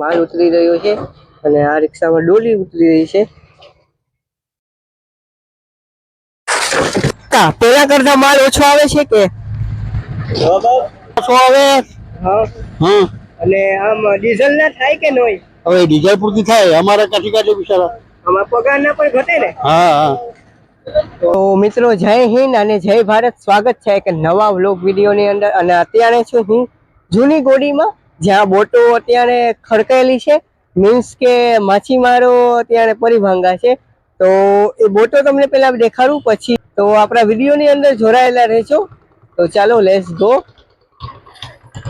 માલ ઉતરી રહ્યો છે અને આ રિક્ષામાં ડોલી ઉતરી રહી છે. પેલા કરતા માલ ઓછો આવે છે કે? ઓછો આવે? હા. હા અને આમ ડીઝલ ના થાય કે નહીં હવે ડીઝલ પૂરતી થાય અમારે કાઢી બિચારા. આમાં પગાર ના પણ ઘટે ને? હા હા. તો મિત્રો જય હિન્દ અને જય ભારત. સ્વાગત છે એક નવા વ્લોગ વિડીયોની અંદર. અને અત્યારે છું હું જૂની ગોડીમાં. જ્યાં બોટો અત્યારે ખડકાયેલી છે મીન્સ કે માછીમારો અત્યારે પરિભાંગા છે. તો એ બોટો તમને પહેલા દેખાડું, પછી તો આપણા વિડીયોની અંદર જોડાયેલા રહેજો. તો ચાલો લેસ ગો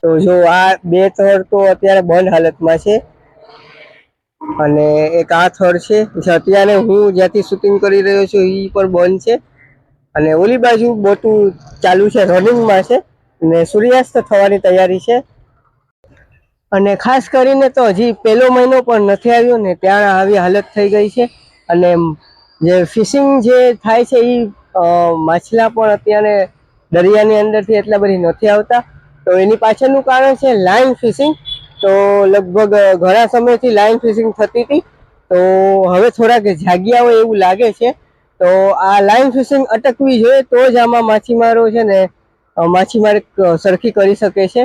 તો જો આ બે થડ તો અત્યારે બંધ હાલતમાં છે. અને એક આ થડ છે, જે અત્યારે હું જ્યાંથી શૂટિંગ કરી રહ્યો છું એ પણ બંધ છે. અને ઓલી બાજુ બોટું ચાલુ છે રનિંગમાં છે. અને સૂર્યાસ્ત થવાની તૈયારી છે. અને ખાસ કરીને તો હજી પહેલો મહિનો પણ નથી આવ્યો ને ત્યાં આવી હાલત થઈ ગઈ છે. અને જે ફિશિંગ જે થાય છે એ માછલા પણ અત્યારે દરિયાની અંદરથી એટલા બધી નથી આવતા. તો એની પાછળનું કારણ છે લાઇન ફિશિંગ તો લગભગ ઘણા સમયથી લાઇન ફિશિંગ થતી હતી. તો હવે થોડાક જાગ્યા હોય એવું લાગે છે. તો આ લાઇન ફિશિંગ અટકવી જોઈએ તો જ આમાં માછીમારો છે ને માછીમાર સરખી કરી શકે છે.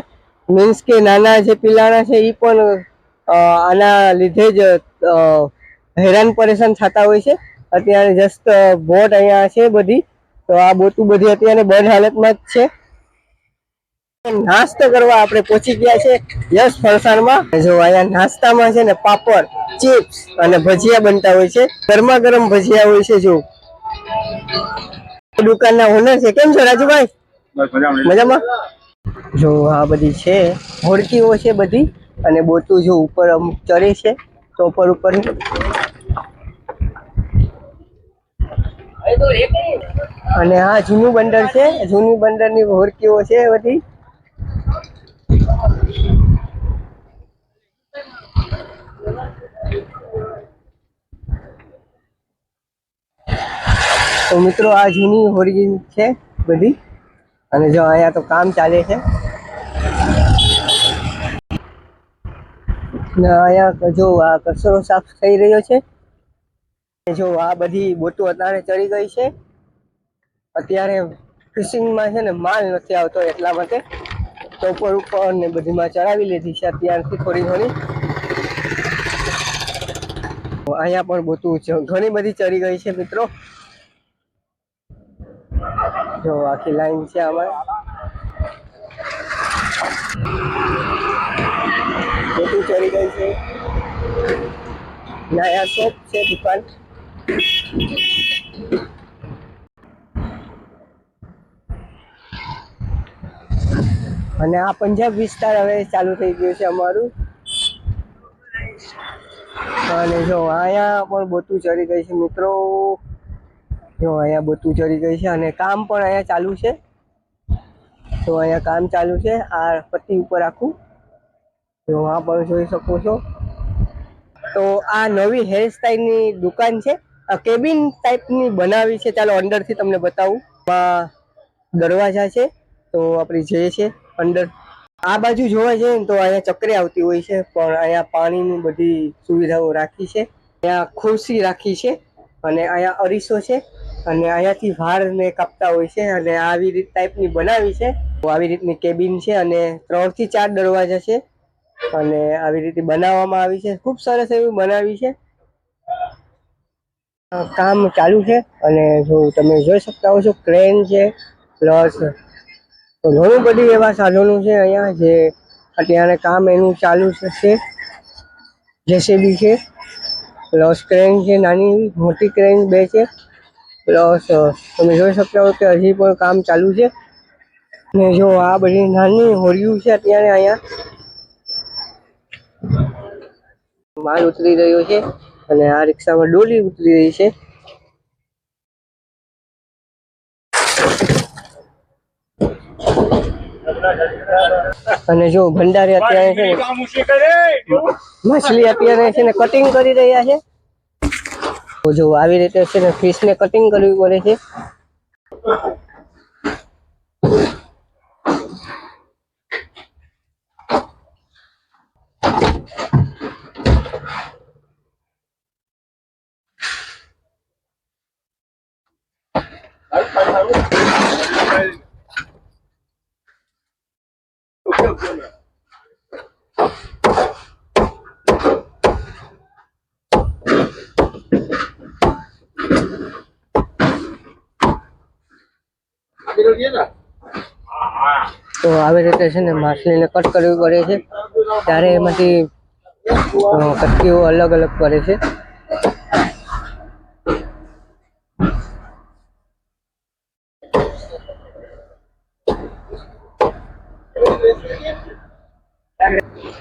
મીન્સ કે નાના જે પિલાણા છે એ પણ આના લીધે જ હેરાન પરેશાન થતા હોય છે. અત્યારે જસ્ટ બોટ અહીંયા છે બધી. તો આ બોટું બધી અત્યારે બંધ હાલતમાં જ છે. નાસ્તો કરવા આપણે પહોંચી ગયા છે યશ ફરસાણમાં. જો અહીંયા નાસ્તામાં છે ને પાપડ ચિપ્સ અને ભજીયા બનતા હોય છે. ગરમા ગરમ ભજીયા હોય છે જો. દુકાનના ઓનર છે. કેમ છો રાજુભાઈ? મજામાં? જો આ બધી છે, હોડકીઓ છે બધી અને બોતું જો ઉપર અમુક ચડે છે ચોપર ઉપર અને આ જૂનું બંદર છે, જૂની બંદરની હોરકીઓ છે બધી. તો મિત્રો આ જૂની હોરકી છે બધી. અને જો અહીંયા તો કામ ચાલે છે. અહીંયા જો આ કચરો સાફ થઈ રહ્યો છે. જો આ બધી બોટો અત્યારે ચડી ગઈ છે. અત્યારે ફિશિંગમાં છે ને માલ નથી આવતો એટલા માટે. ટોપર ઉપર ને બધીમાં ચડાવી લીધી છે અત્યારથી થોડી ઘણી. અહીંયા પણ બોટું ઘણી બધી ચડી ગઈ છે મિત્રો. જો આખી લાઈન છે આમાં. બધું ચડી ગઈ છે? નાયા શોપ છે દુકાન. અને આ પંજાબ વિસ્તાર હવે ચાલુ થઈ ગયું છે અમારું. અને જો અહીંયા પણ બોતું ચડી ગઈ છે મિત્રો. જો અહીંયા બધું ચડી ગઈ છે અને કામ પણ અહીંયા ચાલુ છે. તો અહીંયા કામ ચાલુ છે, આ પટ્ટી ઉપર આખું. જો આ પણ જોઈ શકો છો. તો આ નવી હેરસ્ટાઈલની દુકાન છે. આ કેબિન ટાઈપની બનાવી છે. ચાલો અંદરથી તમને બતાવું. આ દરવાજા છે. તો આપણે જઈએ છે, અંદર આ બાજુ જોવા જઈએ ને તો અહીંયા ચક્રે આવતી હોય છે, પણ અહીંયા પાણીની બધી સુવિધાઓ રાખી છે. અહીંયા ખુરશી રાખી છે અને અહીંયા અરીસો છે. અને અહીંયાથી વાળને કાપતા હોય છે અને આવી રીત ટાઈપની બનાવી છે. આવી રીતની કેબિન છે અને ત્રણથી ચાર દરવાજા છે અને આવી રીતે બનાવવામાં આવી છે. ખૂબ સરસ એવી બનાવી છે. કામ ચાલુ છે અને જો તમે જોઈ શકતા હો છો ક્રેન છે પ્લસ ઘણું બધી એવા સાધનો છે અહીંયા જે અત્યારે કામ એનું ચાલુ છે જેસીબી છે પ્લસ ક્રેન છે, નાની મોટી ક્રેન બે છે. પ્લસ તમે જોઈ શકતા હો કે હજી પણ કામ ચાલુ છે. ને જો આ બધી નાની હોડિયું છે અત્યારે અહીંયા. માલ ઉતરી રહ્યો છે અને આ રિક્ષામાં ડોલી ઉતરી રહી છે. અને જો ભંડારી અત્યારે છે ને માછલી અત્યારે છે ને કટિંગ કરી રહ્યા છે. જો આવી રીતે છે ને ફિશ ને કટિંગ કરવી પડે છે. તો આવી રીતે છે ને માછલીને કટ કરવી પડે છે. ત્યારે એમાંથી કટકીઓ અલગ અલગ પડે છે.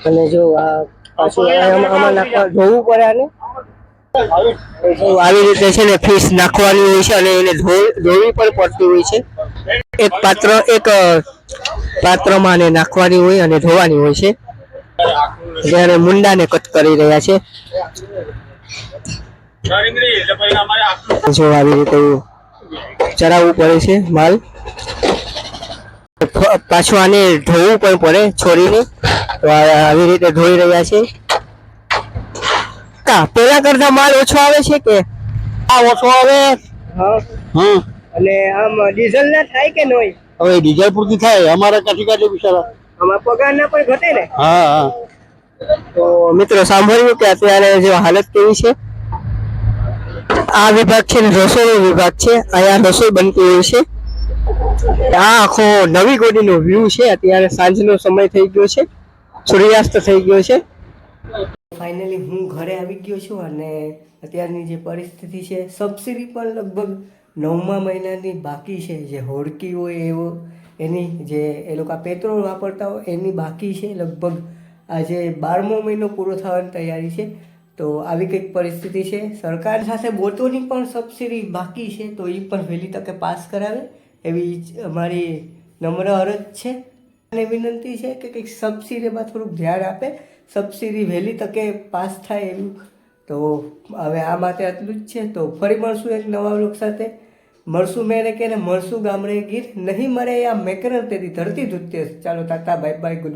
અને જો આ પાછું આમાં નાખવા, ધોવું પડે આને. આવી રીતે છે ને ફિશ નાખવાની હોય છે અને એને ધોવી પણ પડતી હોય છે. એક પાત્ર એક પાત્રમાં આને નાખવાની હોય અને ધોવાની હોય છે. જ્યારે મુંડાને કટ કરી રહ્યા છે. જો આવી રીતે ચડાવવું પડે છે માલ. પાછું આને ધોવું પણ પડે છોડીને. તો આવી રીતે ધોઈ રહ્યા છે. કા પેલા કરતા માલ ઓછો આવે છે કે? આ ઓછો આવે? હા અને આમ ડીઝલ ના થાય કે નહીં? હવે ડીઝલ પૂરતી થાય. અમારા કાઠી કાઢી બિચારા. આમાં પગાર ના પણ ઘટે ને? હા હા. તો મિત્રો સાંભળ્યું કે અત્યારે જે હાલત કેવી છે? આ વિભાગ છે ને રસોઈ વિભાગ છે. અહીંયા રસોઈ બનતી હોય છે. આ આખો નવી ગોડીનો વ્યૂ છે. અત્યારે સાંજનો સમય થઈ ગયો છે. સૂર્યાસ્ત થઈ ગયો છે. ફાઇનલી હું ઘરે આવી ગયો છું અને અત્યારની જે પરિસ્થિતિ છે સબસિડી પણ લગભગ નવમા મહિનાની બાકી છે, જે હોડકી હોય એવો, એની જે એ લોકો પેટ્રોલ વાપરતા હોય એની બાકી છે, લગભગ આજે બારમો મહિનો પૂરો થવાની તૈયારી છે. તો આવી કંઈક પરિસ્થિતિ છે. સરકાર સાથે બોટોની પણ સબસિડી બાકી છે, તો એ પણ વહેલી તકે પાસ કરાવે, એવી અમારી નમ્ર અરજ છે. અને વિનંતી છે કે કંઈક સબસિડીમાં થોડુંક ધ્યાન આપે. સબસિડી વહેલી તકે પાસ થાય એવું. તો હવે આ માટે આટલું જ છે. તો ફરી મળશું એક નવા લોક સાથે. મળશું મેરે કે મળશું ગામડે ગીર નહીં મળે આ મેકરન તેથી ધરતી ધૂત્ય. ચાલો, તાતા, બાય બાય, ગુડ